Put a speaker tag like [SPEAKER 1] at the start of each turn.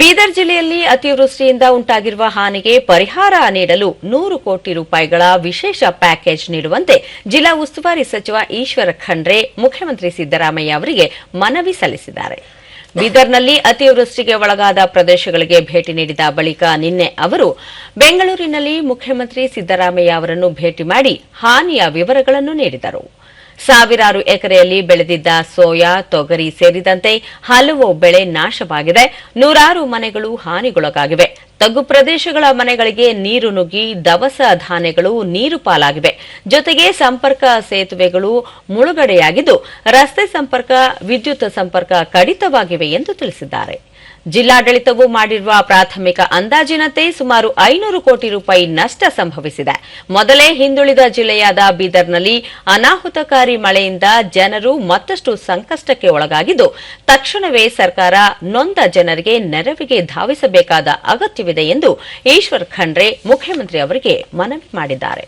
[SPEAKER 1] ಬೀದರ್ ಜಿಲ್ಲೆಯಲ್ಲಿ ಅತಿವೃಷ್ಟಿಯಿಂದ ಉಂಟಾಗಿರುವ ಹಾನಿಗೆ ಪರಿಹಾರ ನೀಡಲು ನೂರು ಕೋಟಿ ರೂಪಾಯಿಗಳ ವಿಶೇಷ ಪ್ಯಾಕೇಜ್ ನೀಡುವಂತೆ ಜಿಲ್ಲಾ ಉಸ್ತುವಾರಿ ಸಚಿವ ಈಶ್ವರ ಖಂಡ್ರೆ, ಮುಖ್ಯಮಂತ್ರಿ ಸಿದ್ದರಾಮಯ್ಯ ಅವರಿಗೆ ಮನವಿ ಸಲ್ಲಿಸಿದ್ದಾರೆ. ಬೀದರ್ನಲ್ಲಿ ಅತಿವೃಷ್ಟಿಗೆ ಒಳಗಾದ ಪ್ರದೇಶಗಳಿಗೆ ಭೇಟಿ ನೀಡಿದ ಬಳಿಕ ನಿನ್ನೆ ಅವರು ಬೆಂಗಳೂರಿನಲ್ಲಿ ಮುಖ್ಯಮಂತ್ರಿ ಸಿದ್ದರಾಮಯ್ಯ ಅವರನ್ನು ಭೇಟಿ ಮಾಡಿ ಹಾನಿಯ ವಿವರಗಳನ್ನು ನೀಡಿದರು. ಸಾವಿರಾರು ಎಕರೆಯಲ್ಲಿ ಬೆಳೆದಿದ್ದ ಸೋಯಾ, ತೊಗರಿ ಸೇರಿದಂತೆ ಹಲವು ಬೆಳೆ ನಾಶವಾಗಿದೆ. ನೂರಾರು ಮನೆಗಳು ಹಾನಿಗೊಳಗಾಗಿವೆ. ತಗ್ಗು ಪ್ರದೇಶಗಳ ಮನೆಗಳಿಗೆ ನೀರು ನುಗ್ಗಿ ದವಸ ಧಾನ್ಯಗಳು ನೀರು ಪಾಲಾಗಿವೆ. ಜೊತೆಗೆ ಸಂಪರ್ಕ ಸೇತುವೆಗಳು ಮುಳುಗಡೆಯಾಗಿದ್ದು, ರಸ್ತೆ ಸಂಪರ್ಕ, ವಿದ್ಯುತ್ ಸಂಪರ್ಕ ಕಡಿತವಾಗಿವೆ ಎಂದು ತಿಳಿಸಿದ್ದಾರೆ. ಜಿಲ್ಲಾಡಳಿತವು ಮಾಡಿರುವ ಪ್ರಾಥಮಿಕ ಅಂದಾಜಿನಂತೆ ಸುಮಾರು ಐನೂರು ಕೋಟಿ ರೂಪಾಯಿ ನಷ್ಟ ಸಂಭವಿಸಿದೆ. ಮೊದಲೇ ಹಿಂದುಳಿದ ಜಿಲ್ಲೆಯಾದ ಬೀದರ್ನಲ್ಲಿ ಅನಾಹುತಕಾರಿ ಮಳೆಯಿಂದ ಜನರು ಮತ್ತಷ್ಟು ಸಂಕಷ್ಟಕ್ಕೆ ಒಳಗಾಗಿದ್ದು, ತಕ್ಷಣವೇ ಸರ್ಕಾರ ನೊಂದ ಜನರಿಗೆ ನೆರವಿಗೆ ಧಾವಿಸಬೇಕಾದ ಅಗತ್ಯವಿದೆ ಎಂದು ಈಶ್ವರ್ ಖಂಡ್ರೆ ಮುಖ್ಯಮಂತ್ರಿ ಅವರಿಗೆ ಮನವಿ ಮಾಡಿದ್ದಾರೆ.